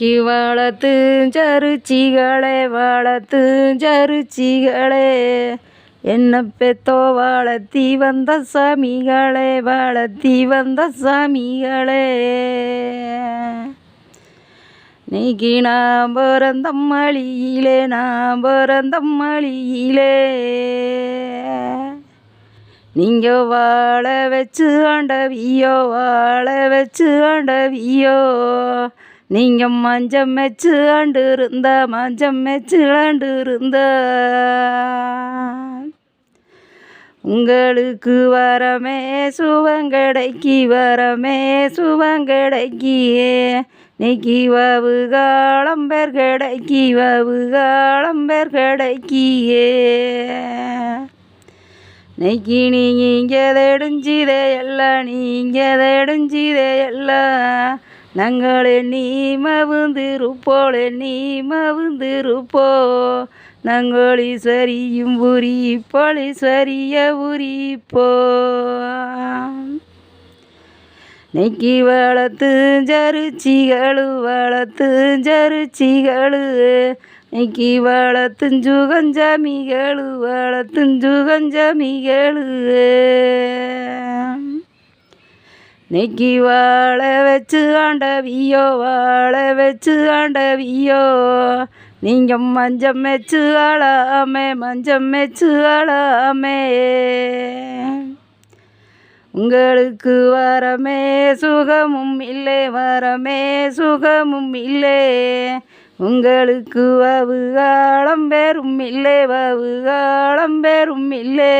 இன்னைக்கு வளர்த்து ஜருச்சிகளே வளர்த்து ஜருச்சிகளே என்ன பெத்தோ வளர்த்தி வந்த சாமிகளே வளர்த்தி வந்த சாமிகளே. நீக்கி நாம் பிறந்த மழியிலே நாம் பிறந்த மழியிலே நீங்கள் வாழ வச்சு ஆண்டவியோ வாழ வச்சு ஆண்டவியோ. நீங்கள் மஞ்சம் மெச்சு ஆண்டு இருந்த மஞ்சம் மெச்சு ஆண்டு இருந்த உங்களுக்கு வரமே சுவங்கடைக்கு வரமே சுவங்கடைக்கியே நீக்கி வவு காலம் பேர் கடைக்கு வவு காலம் பேர் கடைக்கியே நெக்கி நீங்கதெடுஞ்சிதே எல்லாம் நீங்கள் நீங்கதெடுஞ்சிதே எல்லாம் ഞങ്ങളെ നീ മവുന്തിരുപ്പോൾ നീ മവുന്തിരുപ്പോ ഞങ്ങളീശ്വരിയും ഉരിപ്പോൾ ഈശ്വരിയ ഉരിപ്പോ നെക്കി വളത്ത് ജറുച്ചികള് വളത്ത് ജറുച്ചികള് നെക്കി വളത്തും ജുകഞ്ചമികള് വളത്തും ജുകഞ്ചമികള് நெக்கி வாழ வச்சு ஆண்டவியோ வாழ வச்சு ஆண்டவியோ. நீங்கள் மஞ்சம் மெச்சு ஆளாமே மஞ்சம் மெச்சு ஆளாமே. உங்களுக்கு வரமே சுகமும் இல்லை வரமே சுகமும் இல்லை. உங்களுக்கு வவுகாலம் பெரும் இல்லை வவுகாலம் பெரும் இல்லை.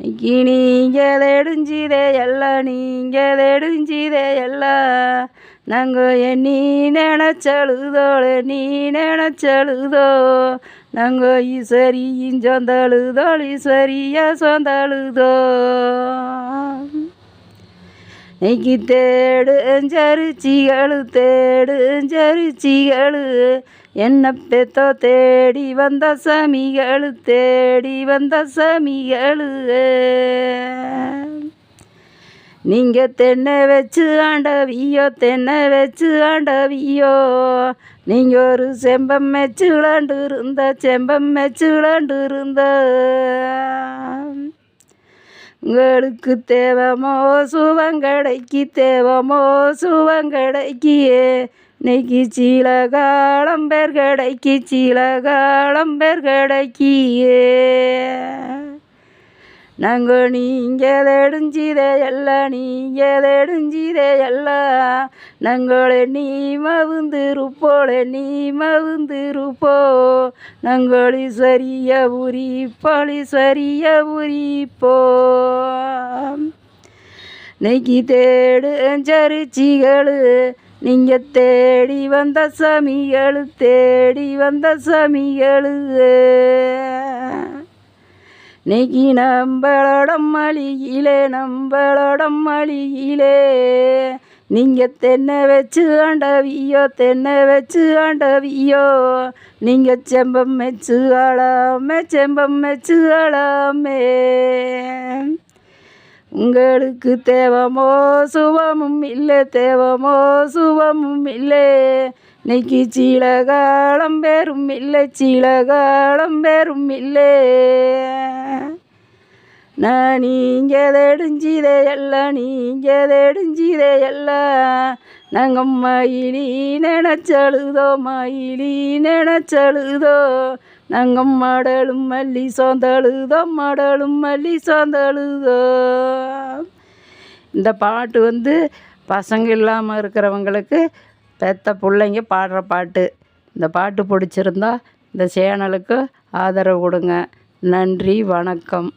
நீங்கதெடுஞ்சிதே எல்லாம் நீங்கதெடுஞ்சிதே எல்லாம் நாங்கள் எண்ணி நினச்சழுதோளே நீ நினச்சழுதோ. நாங்கள் ஈஸ்வரியின் சொந்தழுதோள் ஈஸ்வரியா சொந்தழுதோ. நெய்க்கு தேடு ஜரிச்சிகள் தேடு ஜரிச்சிகள் என்ன பெத்தோ தேடி வந்த சாமிகள் தேடி வந்த சாமிகள். நீங்கள் தென்னை வச்சு ஆண்டவியோ தென்னை வச்சு ஆண்டவியோ. நீங்கள் ஒரு செம்பம் வச்சு விளாண்டு இருந்த செம்பம் வச்சு விளாண்டு இருந்த உங்களுக்கு தேவமோ சுவங்கடைக்கு தேவமோ சுவங்கடைக்கியே இன்னைக்கு சீல காலம் கடைக்கு சீல காலம் கடைக்கியே. நாங்கள் நீங்கள் எடுஞ்சிதே எல்லாம் நீங்கள் எடுஞ்சிதே எல்லாம் நாங்களே நீ மவுந்திருப்போளே நீ மவுந்திருப்போ நாங்களி சரிய உரி பழி சரிய உரிப்போ நெக்கி தேடு ஜரிச்சிகள் நீங்கள் தேடி வந்த சாமிகள் தேடி வந்த சாமிகள் நெகி நம்பளடம் மளியிலே நம்பளடம் மளியிலே நீங்கள் தென்னை வச்சு ஆண்டவியோ தென்னை வச்சு ஆண்டவியோ. நீங்கள் செம்பம் மெச்சு ஆளாமே செம்பம் மெச்சு ஆளாமே. உங்களுக்கு தேவமோ சுபமும் இல்லை தேவமோ சுபமும் இல்லை. இன்னைக்கு சீலகாலம் பெரும் இல்லை சீலகாலம் பெரும் இல்லை. நான் நீங்கள் தெடிஞ்சிதே எல்லாம் நீங்கள் தெடிஞ்சிதே எல்லாம் நாங்கள் மயிலி நினச்சழுதோ மயிலி நினச்சழுதோ. நாங்கள் மடலும் மல்லி சோந்தழுதோ மடலும் மல்லி சோந்தழுதோ. இந்த பாட்டு வந்து பசங்க இல்லாமல் இருக்கிறவங்களுக்கு பெத்த பிள்ளைங்க பாடுற பாட்டு. இந்த பாட்டு பிடிச்சிருந்தா இந்த சேனலுக்கு ஆதரவு கொடுங்க. நன்றி வணக்கம்.